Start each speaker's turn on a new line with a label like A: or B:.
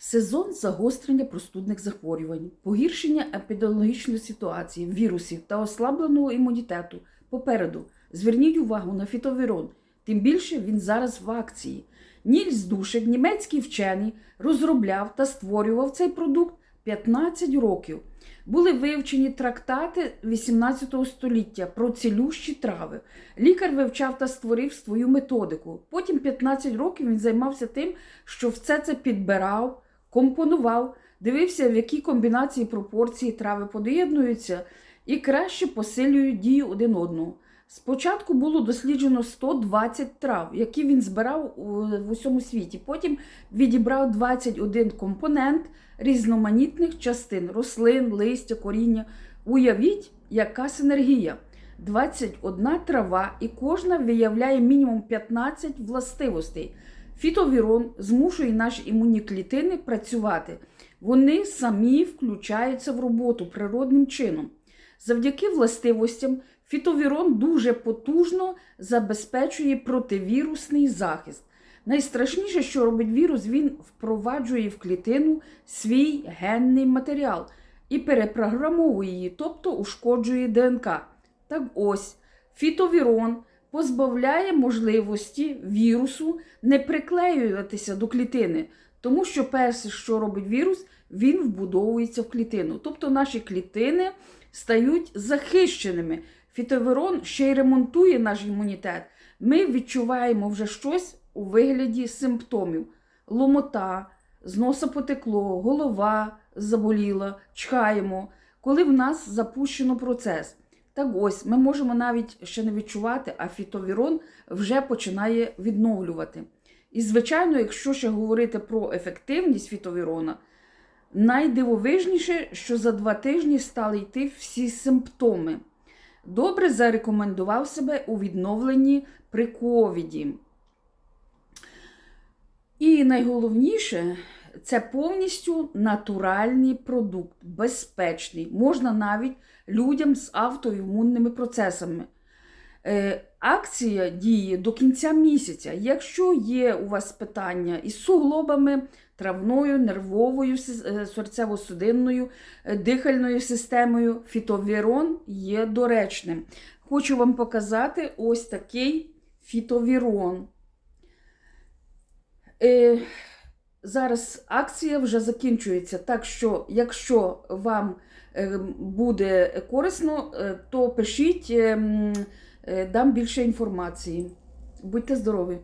A: Сезон загострення простудних захворювань, погіршення епідеміологічної ситуації, вірусів та ослабленого імунітету. Попереду зверніть увагу на фітовірон, тим більше він зараз в акції. Нільс Душек, німецький вчений, розробляв та створював цей продукт 15 років. Були вивчені трактати 18 століття про цілющі трави. Лікар вивчав та створив свою методику. Потім 15 років він займався тим, що все це підбирав, компонував, дивився, в які комбінації пропорції трави подоєднуються і краще посилюють дію один одного. Спочатку було досліджено 120 трав, які він збирав в усьому світі. Потім відібрав 21 компонент різноманітних частин рослин, листя, коріння. Уявіть, яка синергія. 21 трава, і кожна виявляє мінімум 15 властивостей. Фітовірон змушує наші імунні клітини працювати. Вони самі включаються в роботу природним чином. Завдяки властивостям фітовірон дуже потужно забезпечує противірусний захист. Найстрашніше, що робить вірус, він впроваджує в клітину свій генний матеріал і перепрограмовує її, тобто ушкоджує ДНК. Так ось, фітовірон позбавляє можливості вірусу не приклеюватися до клітини, тому що перше, що робить вірус, він вбудовується в клітину. Тобто наші клітини стають захищеними. Фітовірон ще й ремонтує наш імунітет. Ми відчуваємо вже щось у вигляді симптомів: ломота, з носа потекло, голова заболіла, чхаємо, коли в нас запущено процес. Так ось ми можемо навіть ще не відчувати, а фітовірон вже починає відновлювати. І, звичайно, якщо ще говорити про ефективність фітовірона, найдивовижніше, що за два тижні стали йти всі симптоми. Добре зарекомендував себе у відновленні при ковіді. І найголовніше, це повністю натуральний продукт, безпечний. Можна навіть людям з автоімунними процесами. Е, акція діє до кінця місяця. Якщо є у вас питання із суглобами, травною, нервовою, е, серцево-судинною, е, дихальною системою, фітовірон є доречним. Хочу вам показати ось такий фітовірон. Зараз акція вже закінчується. Так що, якщо вам е, буде корисно, е, то пишіть, е, м, е, дам більше інформації. Будьте здорові!